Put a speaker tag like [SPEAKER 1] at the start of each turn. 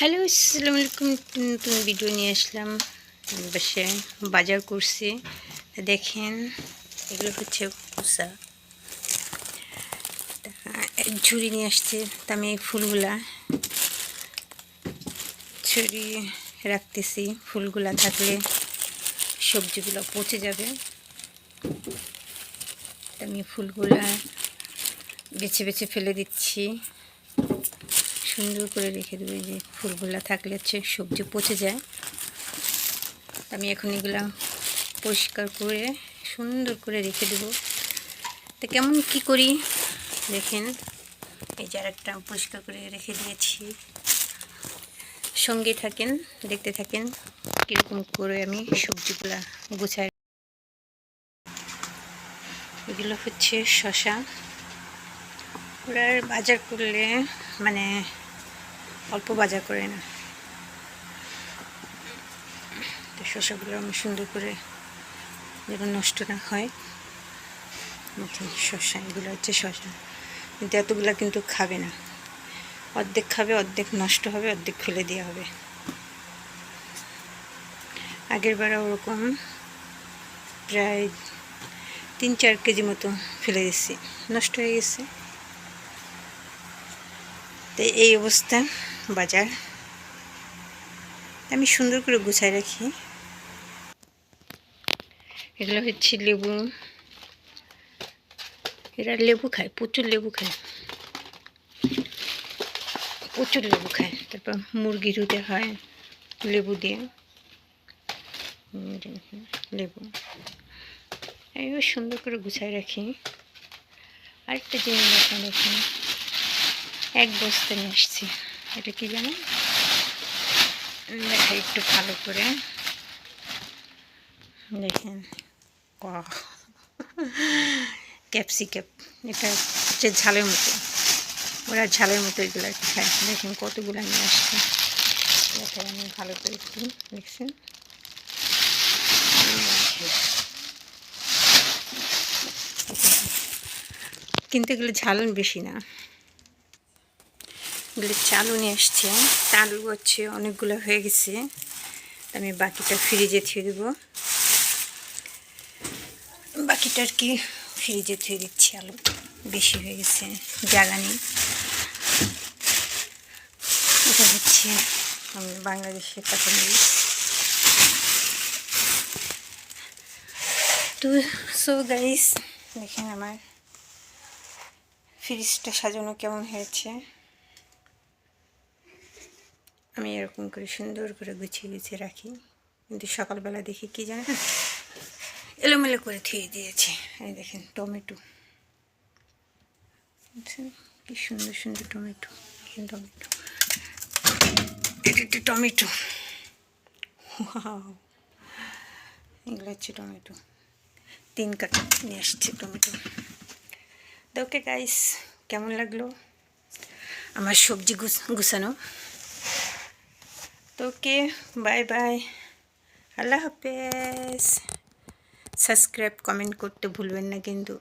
[SPEAKER 1] Hello আসসালামু আলাইকুম নতুন ভিডিও নিয়ে আসলাম। বসে বাজার করছি। দেখেন, এগুলো হচ্ছে কুসা। ঝুড়ি নিয়ে আসছে, তা আমি এই ফুলগুলা ঝুড়ি রাখতেছি। ফুলগুলা থাকলে সবজিগুলো পচে যাবে। আমি ফুলগুলা বেছে বেছে ফেলে দিচ্ছি। সুন্দর করে রেখে দেবো, এই যে ফুলগুলা থাকলে হচ্ছে সবজি পচে যায়। আমি এখন এগুলা পরিষ্কার করে, সুন্দর করে রেখে দেবো। তো কেমন কি করি? দেখেন, এই যে আরেকটা পরিষ্কার করে রেখে দিয়েছি। সঙ্গে থাকেন, দেখতে থাকেন কীরকম করে আমি সবজিগুলা গুছাই। এগুলো হচ্ছে শশা ওরা বাজার করলে মানে অল্প বাজার করে না তো শসাগুলো আমি সুন্দর করে যেন নষ্ট না হয় শসা, এগুলো হচ্ছে শসা। কিন্তু এতগুলো কিন্তু খাবে না। অর্ধেক খাবে, অর্ধেক নষ্ট হবে, অর্ধেক ফেলে দেওয়া হবে। আগের বার ওরকম প্রায় তিন চার কেজি মতো ফেলে দিচ্ছি নষ্ট হয়ে গেছে। তো এই অবস্থা। বাজার। আমি সুন্দর করে গুছাই রাখি। এগুলো হচ্ছে লেবু। এরা লেবু খায়, প্রচুর লেবু খায়। প্রচুর লেবু খায়। তারপর মুরগি রুটে হয়, লেবু দিয়ে। লেবু। এইভাবে সুন্দর করে গুছাই রাখি। আরেকটা জিনিস এক বস্তা নিয়ে এসছি এটা কি জানেন দেখা, একটু ভালো করে। দেখেন। ক্যাপসিক্যাপ এটা হচ্ছে ঝালের মতো। ওরা ঝালের মতো এগুলো খায়। দেখেন কতগুলো নিয়ে আসছে। দেখা আমি ভালো করে একটু দেখছেন। কিন্তু এগুলো ঝালন বেশি না। এগুলো চালু নিয়ে এসছে চালু হচ্ছে অনেকগুলো হয়ে গেছে। আমি বাকিটা ফ্রিজে থুয়ে দেবো। বাকিটা আর কি ফ্রিজে থুয়ে দিচ্ছি। আলু বেশি হয়ে গেছে জ্বালানি এটা হচ্ছে আমি বাংলাদেশের কাঁচামরিচ তো সো গাইস দেখেন আমার ফ্রিজটা সাজানো কেমন হয়েছে। আমি এরকম করে সুন্দর করে গুছিয়ে গুছিয়ে রাখি। কিন্তু সকালবেলা দেখি কি জানেন এলোমেলো করে থুয়ে দিয়েছে। এই দেখেন টমেটো। কি সুন্দর সুন্দর টমেটো। টমেটো। এটা একটা টমেটো এগুলো হচ্ছে টমেটো। তিন কাটা নিয়ে আসছে টমেটো। ওকে গাইস কেমন লাগল? আমার সবজি গুছানো। তো ওকে বাই বাই আল্লাহ হাফেজ। সাবস্ক্রাইব কমেন্ট করতে ভুলবেন না কিন্তু।